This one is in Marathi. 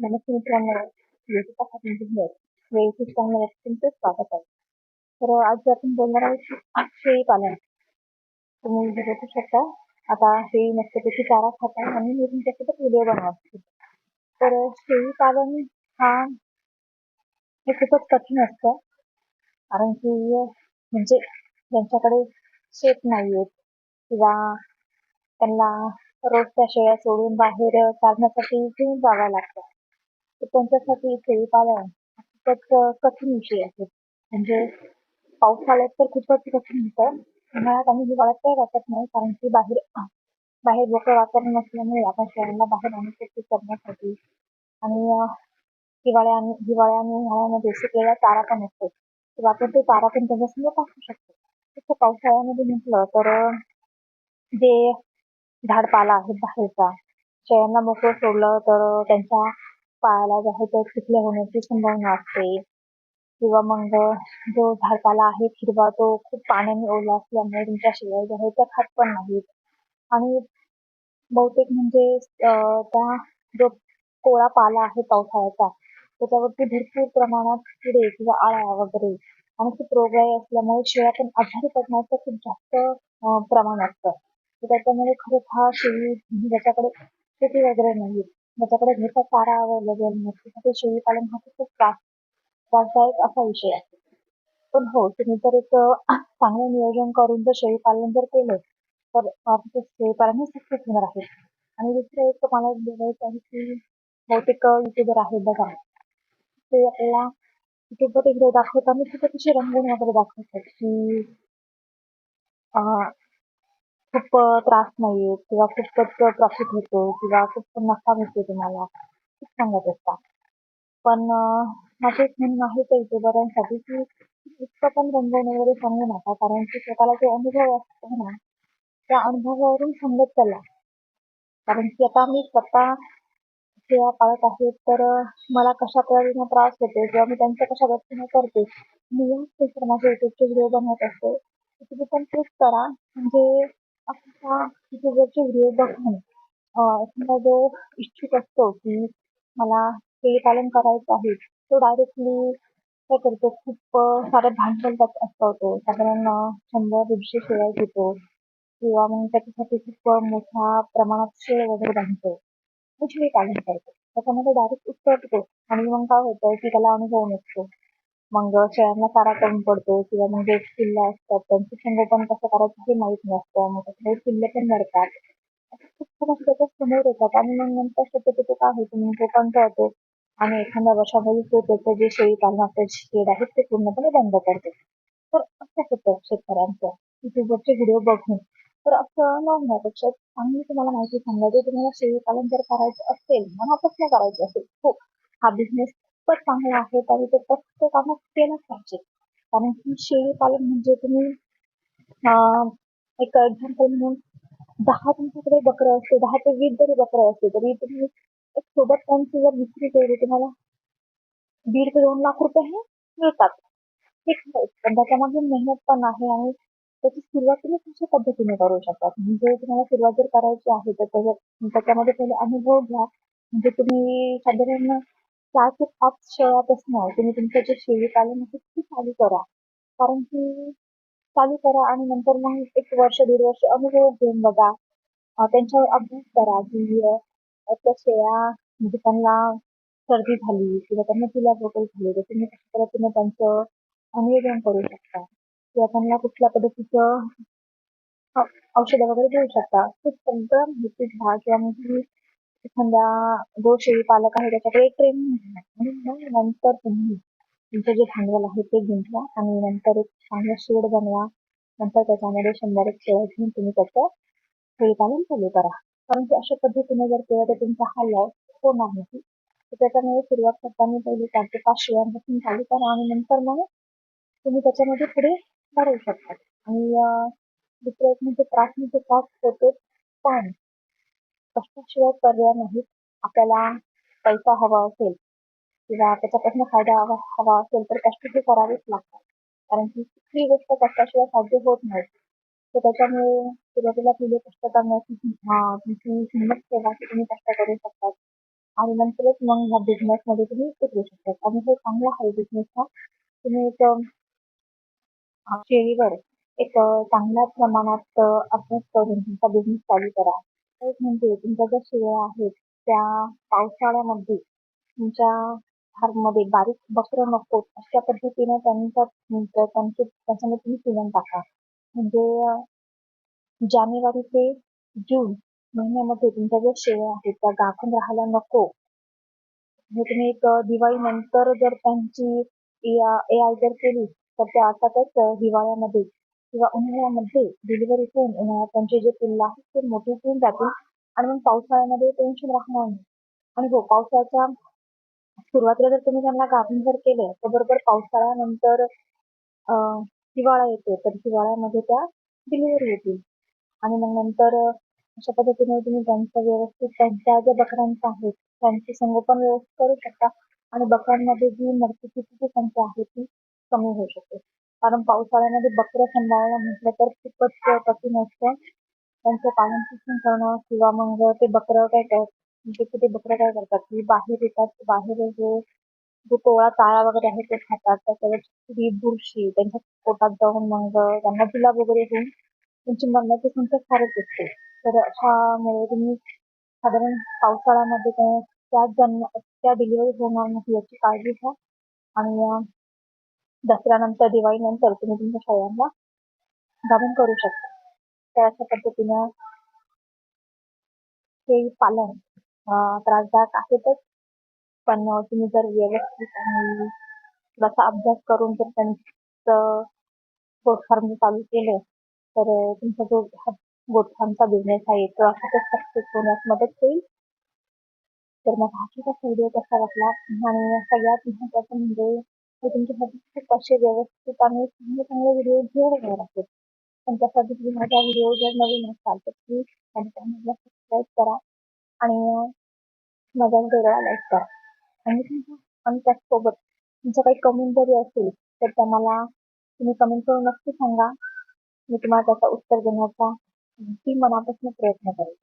नमस्ते मित्रांनो युट्यूब इंजिनियर या युट्यूब चॅनलवर तुमचं स्वागत आहे तर आज आपण बोलणार आहोत शेळी पालन तुम्ही बघू शकता आता शेळी मस्तपैकी चारा खात आणि मी तुमच्यासोबत व्हिडिओ बनवत तर शेळी पालन हा हे खूपच कठीण असतं कारण की म्हणजे ज्यांच्याकडे शेत नाही आहेत किंवा त्यांना रोज त्या शेळ्या सोडून बाहेर चालण्यासाठी घेऊन जावं लागतं त्यांच्यासाठी शेळी खूपच कठीण विषय आहे. म्हणजे पावसाळ्यात तर खूपच कठीण होतं. उन्हाळ्यात आणि हिवाळ्यात काही वाटत नाही कारण की बाहेर बाहेर मोकळं वातावरण नसल्यामुळे आपण शहराला बाहेर आणू करण्यासाठी आणि हिवाळ्या आणि हिवाळ्या आणि उन्हाळ्यामध्ये सुकलेला चारा पण असतो. किंवा आपण ते चारा पण त्यांच्यासमोर टाकू शकतो. तसं पावसाळ्यामध्ये म्हटलं तर जे झाडपाला आहे बाहेरचा शेळ्यांना मोकळं सोडलं तर त्यांच्या पायाला जे आहे ते चिखले होण्याची संभावना असते किंवा मग जो झाडपाला आहे हिरवा तो खूप पाण्याने ओला असल्यामुळे तुमच्या शेळ्या ज्या आहेत त्या खात पण नाहीत. आणि बहुतेक म्हणजे त्या जो कोळा पाला आहे पावसाळ्याचा त्याच्यावरती भरपूर प्रमाणात किडे किंवा आळ्या वगैरे आणि खूप रोगराई असल्यामुळे शेळ्या पण आजारी पडण्याचं खूप जास्त प्रमाण असतं. त्याच्यामुळे खरंच हा शेळी ज्याच्याकडे शेती वगैरे नाही ज्याच्याकडे घरचा चारा अवेलेबल नसतो शेळी पालन हा खूप त्रास त्रासदायक असा विषय आहे. पण हो तुम्ही जर एक चांगलं नियोजन करून जर शेळी पालन जर केलं तर शेळी पालन हे सक्सेस होणार आहे. आणि दुसरं एक मला बोलायचं आहे की बहुतेक युट्यूबर आहे बघा. ते आपल्याला युट्यूबवर एकदा दाखवतात आणि तिथे कशी रंगून वगैरे दाखवतात की खूप त्रास नाही किंवा खूपच प्रॉफिट होतो किंवा खूप नफा मिळतो तुम्हाला. खूप सांगत असतात पण माझे एक म्हणणं आहे त्या युट्यूबरांसाठी की इतकं पण रंगवणे वगैरे सांगू नका. कारण की स्वतःला जो अनुभव असतो ना त्या अनुभवावरून सांगत चला. कारण की आता मी स्वतः सेवा पाळत आहे तर मला कशा पद्धतीने त्रास होतो किंवा मी त्यांचं कशा पद्धतीने करते मी याच माझे युट्यूबचे व्हिडिओ बनवत असते. तुम्ही पण तेच करा. म्हणजे अक्षरशः युट्यूबवरचे व्हिडिओ बघून समजा जो इच्छुक असतो की मला शेळी पालन करायचं आहे तो डायरेक्टली काय करतो? खूप सारं भांडवल त्यात असतो. साधारण शंभर दीडशे शेळ्या घेतो. किंवा मग त्याच्यासाठी खूप मोठ्या प्रमाणात शेळ वगैरे बांधतो. म्हणजे शेळी पालन करतो. त्याच्यामध्ये डायरेक्ट उतरतो आणि मग काय होतं की त्याला अनुभव नसतो. मग शेळ्यांना चारा कमी पडतो किंवा मग जे किल्ले असतात त्यांचं संगोपन कसं करायचं हे माहीत नसतं. मग त्याच्यामुळे किल्ले पण मरतात खूप समस्या त्याच्यासमोर येतात आणि मग नंतर शक्यतो काय होतं मग तो कंटाळतो आणि एखाद्या वर्षामध्ये तो त्याचं जे शेळी पालनाचं शेड आहे ते पूर्णपणे बंद करतो. तर असं होतं शेतकऱ्यांचं. युट्यूबवरचे व्हिडिओ बघून. तर असं न होण्यापेक्षा चांगली तुम्हाला माहिती सांगायची तुम्हाला शेळी पालन जर करायचं असेल मनापासून करायचं असेल हो. हा बिझनेस खूपच चांगला आहे तरी ते प्रत्येकानं केलंच पाहिजे. कारण की शेळी पालन म्हणजे तुम्ही एक एक्झाम्पल म्हणून दहा तुमच्याकडे बकरं असते दहा ते वीस जरी बकरं असते तरी तुम्ही एक सोबत त्यांची जर विक्री केली तुम्हाला दीड ते दोन लाख रुपये हे मिळतात. ठीक आहे. पण त्याच्यामागे मेहनत पण आहे आणि त्याची सुरुवात तुम्ही कशा पद्धतीने करू शकतात म्हणजे तुम्हाला सुरुवात जर करायची आहे तर त्याच्यामध्ये पहिले अनुभव घ्या. म्हणजे तुम्ही साधारण चार ते पाच असणार तुम्ही तुमचं जे शेळी पालन आहे ते चालू करा. कारण की चालू करा आणि नंतर मग एक वर्ष दीड वर्ष अनुभव घेऊन बघा. त्यांच्यावर अभ्यास करा की त्या शेळ्या म्हणजे त्यांना सर्दी झाली किंवा त्यांना तिला वगैरे झाली तर तुम्ही कशा पद्धतीने त्यांचं नियोजन करू शकता. किंवा त्यांना कुठल्या पद्धतीचं औषधं वगैरे देऊ शकता. ते सगळं माहिती घ्या किंवा मग एखाद्या जो शेळी पालक आहे त्याच्याकडे ट्रेनिंग म्हणून मग नंतर तुम्ही तुमचं जे भांडवल आहे ते गुंतवा आणि नंतर एक चांगलं शेड बनवा. नंतर त्याच्यामध्ये शंभर एक शेळ घेऊन तुम्ही त्याचं शेळीपालन चालू करा. कारण की अशा पद्धतीने जर केलं तर तुमचा हा लॉस होणार नाही. तर त्याच्यामुळे सुरुवात करताना पहिले चार ते पाच शेळ्यांपासून चालू करा आणि नंतर मग तुम्ही त्याच्यामध्ये पुढे वाढवू शकता. आणि दुसरं एक म्हणजे त्रास म्हणजे त्रास होतो पण कष्टाशिवाय पर्याय नाहीत आपल्याला पैसा हवा असेल किंवा त्याच्यापासून फायदा हवा हवा असेल तर कष्ट हे करावेच लागतात. कारण की कुठली गोष्ट कष्टाशिवाय साध्य होत नाही. तर त्याच्यामुळे सुरुवातीला पहिले कष्ट करण्याची हा तुमची हिंमत ठेवा की तुम्ही कष्ट करू शकतात आणि नंतरच मग ह्या बिझनेस मध्ये तुम्ही उतरू शकता. आणि हे चांगला आहे बिझनेसचा तुम्ही एक शेळीवर एक चांगल्या प्रमाणात अभ्यास करून तुमचा बिझनेस चालू करा. एक म्हणजे तुमच्या ज्या शेळ्या आहेत त्या पावसाळ्यामध्ये तुमच्या फार्ममध्ये बारीक बकरं नको अशा पद्धतीने त्यांचा त्यांचे त्याच्यामध्ये तुम्ही सिमेंट टाका. म्हणजे जानेवारी ते जून महिन्यामध्ये तुमच्या ज्या शेळ्या आहेत त्या गाखून राहायला नको. हे तुम्ही एक दिवाळी नंतर जर त्यांची ए आय जर केली तर ते अर्थातच हिवाळ्यामध्ये किंवा उन्हाळ्यामध्ये डिलिव्हरी होऊन उन्हाळ्यात त्यांचे जे पिल्ल आहेत ते मोठे होऊन जातील. आणि मग पावसाळ्यामध्ये टेन्शन राहणार नाही. आणि हो पावसाळ्याच्या सुरुवातीला जर तुम्ही त्यांना गाभण जर केलं तर बरोबर पावसाळ्यानंतर हिवाळा येतो. तर हिवाळ्यामध्ये त्या डिलिव्हरी होतील. आणि मग नंतर अशा पद्धतीने तुम्ही त्यांचं व्यवस्थित त्यांच्या ज्या बकऱ्यांचा आहेत त्यांचे संगोपन व्यवस्थित करू शकता. आणि बकऱ्यांमध्ये जी मृत्यूची संख्या आहे ती कमी होऊ शकते. कारण पावसाळ्यामध्ये बकरं सांभाळणं म्हटलं तर खूपच कठीण असतं. त्यांचं पालन पोषण करणं किंवा मग ते बकरं काय काय म्हणजे की ते बकरं काय करतात? की बाहेर येतात बाहेर जे जो कोळा चाळा वगैरे आहे ते खातात. त्याच्यावर बुरशी त्यांच्या पोटात जाऊन मग त्यांना जुलाब वगैरे होऊन त्यांची मरण्याची संख्या फारच असते. तर अशामुळे तुम्ही साधारण पावसाळ्यामध्ये त्या त्या जन्म त्या डिलिव्हरी होणार नाही याची काळजी घ्या. आणि दसऱ्यानंतर दिवाळीनंतर तुम्ही तुमच्या शाळांना गाभण करू शकता. तर अशा पद्धतीनं हे पालन अं, त्रासदायक आहेतच. पण तुम्ही जर व्यवस्थित आणि थोडासा अभ्यास करून जर त्यांचं गोठफार्म चालू केलं तर तुमचा जो हा बिझनेस आहे तो अर्थातच सक्सेस होण्यास मदत होईल. तर मग हा छोटासा व्हिडिओ कसा वाटला? आणि सगळ्यात महत्त्वाचं म्हणजे तुमच्यासाठी खूप असे व्यवस्थित आणि चांगले चांगले व्हिडिओ घेऊन येणार आहेत पण त्यासाठी तुम्ही माझा व्हिडिओ जर नवीन असाल तर प्लीज माझ्या चॅनलला सबस्क्राईब करा आणि माझ्या व्हिडिओला लाईक करा. आणि आणि त्याचसोबत तुमच्या काही कमेंट जरी असेल तर त्या मला तुम्ही कमेंट करून नक्की सांगा. मी तुम्हाला त्याचं उत्तर देण्याचा ती मनापासून प्रयत्न करेल